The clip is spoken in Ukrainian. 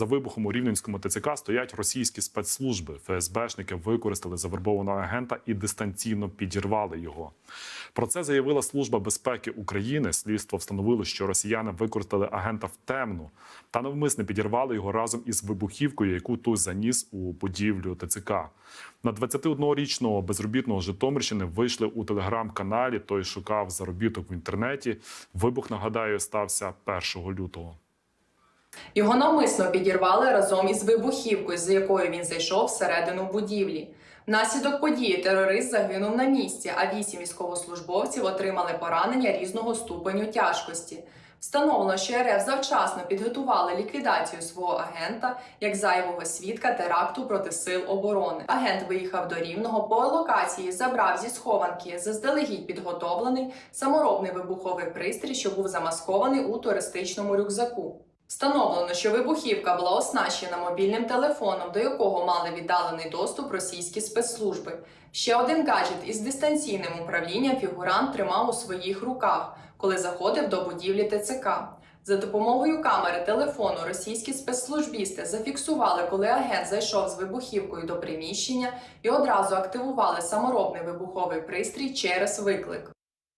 За вибухом у рівненському ТЦК стоять російські спецслужби. ФСБшники використали завербованого агента і дистанційно підірвали його. Про це заявила Служба безпеки України. Слідство встановило, що росіяни використали агента в темну та навмисне підірвали його разом із вибухівкою, яку той заніс у будівлю ТЦК. На 21-річного безробітного Житомирщини вийшли у телеграм-каналі. Той шукав заробіток в інтернеті. Вибух нагадаю стався 1 лютого. Його навмисно підірвали разом із вибухівкою, з якою він зайшов всередину будівлі. Внаслідок події терорист загинув на місці, а вісім військовослужбовців отримали поранення різного ступеню тяжкості. Встановлено, що РФ завчасно підготували ліквідацію свого агента як зайвого свідка теракту проти сил оборони. Агент виїхав до Рівного по локації, забрав зі схованки заздалегідь підготовлений саморобний вибуховий пристрій, що був замаскований у туристичному рюкзаку. Встановлено, що вибухівка була оснащена мобільним телефоном, до якого мали віддалений доступ російські спецслужби. Ще один гаджет із дистанційним управлінням фігурант тримав у своїх руках, коли заходив до будівлі ТЦК. За допомогою камери телефону російські спецслужбісти зафіксували, коли агент зайшов з вибухівкою до приміщення і одразу активували саморобний вибуховий пристрій через виклик.